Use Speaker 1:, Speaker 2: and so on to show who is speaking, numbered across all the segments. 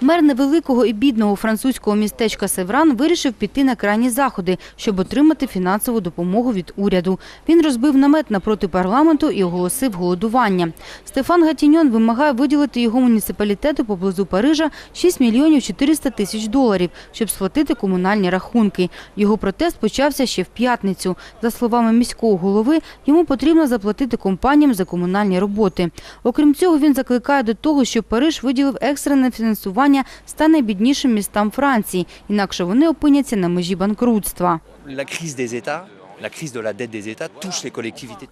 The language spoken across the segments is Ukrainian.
Speaker 1: Мер невеликого і бідного французького містечка Севран вирішив піти на крайні заходи, щоб отримати фінансову допомогу від уряду. Він розбив намет напроти парламенту і оголосив голодування. Стефан Гатіньон вимагає виділити його муніципалітету поблизу Парижа 6 мільйонів 400 тисяч доларів, щоб сплатити комунальні рахунки. Його протест почався ще в п'ятницю. За словами міського голови, йому потрібно заплатити компаніям за комунальні роботи. Окрім цього, він закликає до того, щоб Париж виділив екстрене фінансування ста найбіднішим містам Франції, інакше вони опиняться на межі банкрутства.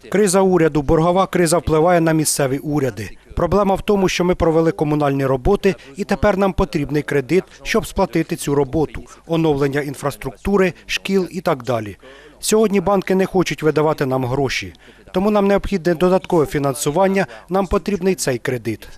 Speaker 2: Криза уряду, боргова криза впливає на місцеві уряди. Проблема в тому, що ми провели комунальні роботи, і тепер нам потрібний кредит, щоб сплатити цю роботу, оновлення інфраструктури, шкіл і так далі. Сьогодні банки не хочуть видавати нам гроші, тому нам необхідне додаткове фінансування. Нам потрібний цей кредит.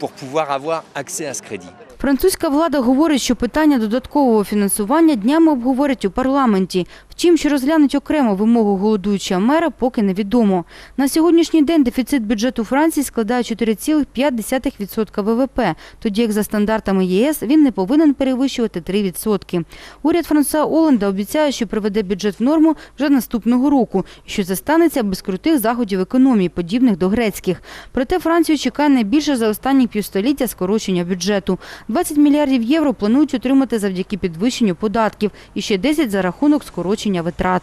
Speaker 3: Pour pouvoir avoir accès à ce crédit.
Speaker 1: Французька влада говорить, що питання додаткового фінансування днями обговорять у парламенті. Втім, що розглянуть окремо вимогу голодуючого мера, поки невідомо. На сьогоднішній день дефіцит бюджету Франції складає 4,5% ВВП, тоді як за стандартами ЄС він не повинен перевищувати 3%. Уряд Франсуа Оленда обіцяє, що приведе бюджет в норму вже наступного року, і що це станеться без крутих заходів економії, подібних до грецьких. Проте Францію чекає найбільше за останні півстоліття скорочення бюджету. 20 мільярдів євро планують отримати завдяки підвищенню податків і ще 10 за рахунок скорочення витрат.